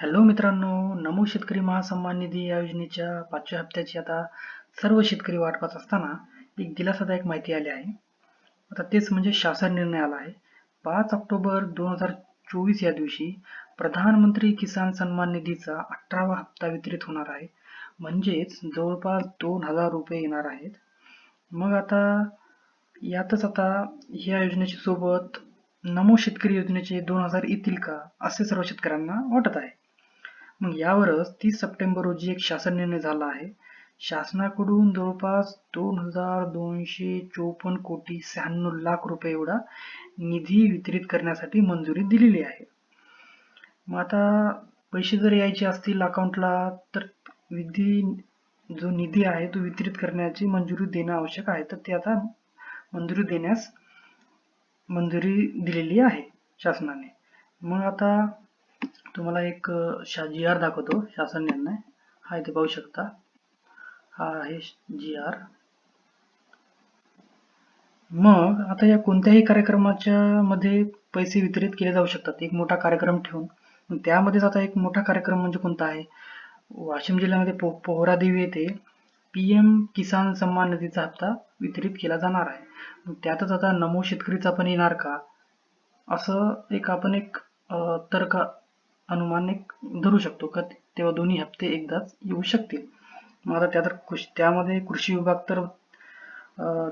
Hello मित्रांनो नमो शेतकरी महासन्मान निधी या योजनेच्या पाचव्या हप्त्याची आता सर्व शेतकरी वाट पाहत असताना एक दिलासादायक माहिती आली आहे. आता तेच म्हणजे शासन निर्णय आला आहे. पाच ऑक्टोबर दोन हजार चोवीस या दिवशी प्रधानमंत्री किसान सन्मान निधीचा अठरावा हप्ता वितरित होणार आहे. म्हणजेच जवळपास दोन हजार रुपये येणार आहेत. मग आता यातच आता या योजनेच्या सोबत नमो शेतकरी योजनेचे दोन हजार येतील का असे सर्व शेतकऱ्यांना वाटत आहे. मग यावरच तीस सप्टेंबर रोजी एक शासन निर्णय झाला आहे. शासनाकडून जवळपास दोन हजार दोनशे चोपन्न कोटी शहाण्णव लाख रुपये एवढा निधी वितरित करण्यासाठी मंजुरी दिलेली आहे. मग आता पैसे जर यायचे असतील अकाउंटला तर विधी जो निधी आहे तो वितरित करण्याची मंजुरी देणं आवश्यक आहे. तर ते आता मंजुरी देण्यास मंजुरी दिलेली आहे शासनाने. मग आता तुम्हाला एक शा जी आर दाखवतो शासन निर्णय. हा इथे पाहू शकता. हा आहे जी आर मग आता या कोणत्याही कार्यक्रमाच्या मध्ये पैसे वितरित केले जाऊ शकतात. एक मोठा कार्यक्रम ठेवून. त्यामध्येच आता एक मोठा कार्यक्रम म्हणजे कोणता आहे? वाशिम जिल्ह्यामध्ये पो पोहरादेवी येथे पी एम किसान सन्मान निधीचा हप्ता वितरित केला जाणार आहे. त्यातच आता नमो शेतकरीचा पण येणार का? असं एक आपण एक तर्क अनुमान एक धरू शकतो का? तेव्हा दोन्ही हप्ते एकदाच येऊ शकतील. मग आता तर कृषी त्यामध्ये कृषी विभाग तर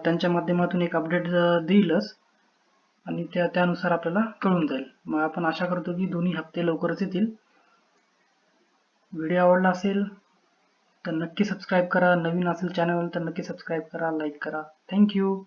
त्यांच्या माध्यमातून एक अपडेट देईलच आणि त्या त्यानुसार आपल्याला कळून जाईल. मग आपण आशा करतो की दोन्ही हप्ते लवकरच येतील. व्हिडिओ आवडला असेल तर नक्की सबस्क्राईब करा. नवीन असेल चॅनल तर नक्की सबस्क्राईब करा लाईक करा. थँक्यू